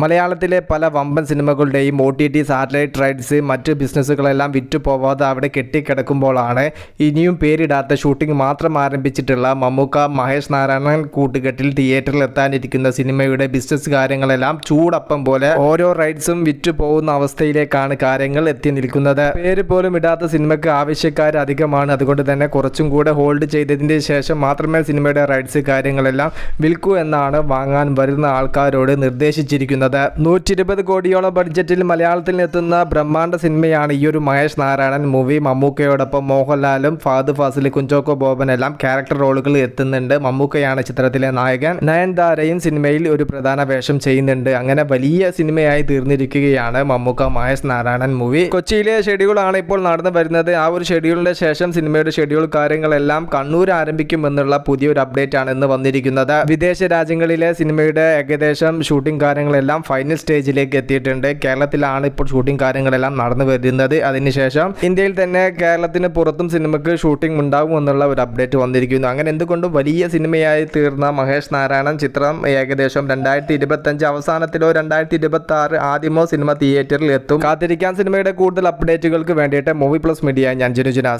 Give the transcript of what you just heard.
മലയാളത്തിലെ പല വമ്പൻ സിനിമകളുടെയും O T T satellite rights മറ്റ് ബിസിനസ്സുകളെല്ലാം വിറ്റു പോവാതെ അവിടെ കെട്ടിക്കിടക്കുമ്പോഴാണ് ഇനിയും പേരിടാത്ത ഷൂട്ടിംഗ് മാത്രം ആരംഭിച്ചിട്ടുള്ള മമ്മൂക്ക മഹേഷ് നാരായണൻ കൂട്ടുകെട്ടിൽ തിയേറ്ററിൽ എത്താനിരിക്കുന്ന സിനിമയുടെ ബിസിനസ് കാര്യങ്ങളെല്ലാം ചൂടപ്പം പോലെ ഓരോ റൈറ്റ്സും വിറ്റു പോകുന്ന അവസ്ഥയിലേക്കാണ് കാര്യങ്ങൾ എത്തി നിൽക്കുന്നത്. പേര് പോലും ഇടാത്ത സിനിമയ്ക്ക് ആവശ്യക്കാർ അധികമാണ്. അതുകൊണ്ട് തന്നെ കുറച്ചും കൂടെ ഹോൾഡ് ചെയ്തതിന്റെ ശേഷം മാത്രമേ സിനിമയുടെ റൈറ്റ്സ് കാര്യങ്ങളെല്ലാം വിൽക്കൂ എന്നാണ് വാങ്ങാൻ വരുന്ന ആൾക്കാരോട് നിർദ്ദേശിച്ചിരിക്കുന്നത്. നൂറ്റി ഇരുപത് കോടിയോളം ബഡ്ജറ്റിൽ മലയാളത്തിൽ എത്തുന്ന ബ്രഹ്മാണ്ഡ സിനിമയാണ് ഈ ഒരു മഹേഷ് നാരായണൻ മൂവി മമ്മൂക്കയോടൊപ്പം മോഹൻലാലും ഫാദ് ഫാസിൽ കുഞ്ചോക്കോ ബോബൻ എല്ലാം ക്യാരക്ടർ റോളുകൾ എത്തുന്നുണ്ട്. മമ്മൂക്കയാണ് ചിത്രത്തിലെ നായകൻ. നയൻതാരയും സിനിമയിൽ ഒരു പ്രധാന വേഷം ചെയ്യുന്നുണ്ട്. അങ്ങനെ വലിയ സിനിമയായി തീർന്നിരിക്കുകയാണ് മമ്മൂക്ക മഹേഷ് നാരായണൻ മൂവി കൊച്ചിയിലെ ഷെഡ്യൂളാണ് ഇപ്പോൾ നടന്നു വരുന്നത്. ആ ഒരു ഷെഡ്യൂളിന്റെ ശേഷം സിനിമയുടെ ഷെഡ്യൂൾ കാര്യങ്ങളെല്ലാം കണ്ണൂർ ആരംഭിക്കുമെന്നുള്ള പുതിയൊരു അപ്ഡേറ്റ് ആണ് ഇന്ന് വന്നിരിക്കുന്നത്. വിദേശ രാജ്യങ്ങളിലെ സിനിമയുടെ ഏകദേശം ഷൂട്ടിംഗ് കാര്യങ്ങളെല്ലാം ഫൈനൽ സ്റ്റേജിലേക്ക് എത്തിയിട്ടുണ്ട്. കേരളത്തിലാണ് ഇപ്പോൾ ഷൂട്ടിംഗ് കാര്യങ്ങളെല്ലാം നടന്നു വരുന്നത്. അതിനുശേഷം ഇന്ത്യയിൽ തന്നെ കേരളത്തിന് പുറത്തും സിനിമയ്ക്ക് ഷൂട്ടിംഗ് ഉണ്ടാകും എന്നുള്ള ഒരു അപ്ഡേറ്റ് വന്നിരിക്കുന്നു. അങ്ങനെ എന്തുകൊണ്ടും വലിയ സിനിമയായി തീർന്ന മഹേഷ് നാരായണൻ ചിത്രം ഏകദേശം രണ്ടായിരത്തി ഇരുപത്തഞ്ച് അവസാനത്തിലോ രണ്ടായിരത്തി ഇരുപത്തി ആറ് ആദ്യമോ സിനിമ തിയേറ്ററിൽ എത്തും കാത്തിരിക്കാൻ സിനിമയുടെ കൂടുതൽ അപ്ഡേറ്റുകൾക്ക് വേണ്ടിയിട്ട് മൂവി പ്ലസ് മീഡിയ ഞാൻ ജനുജനാസ്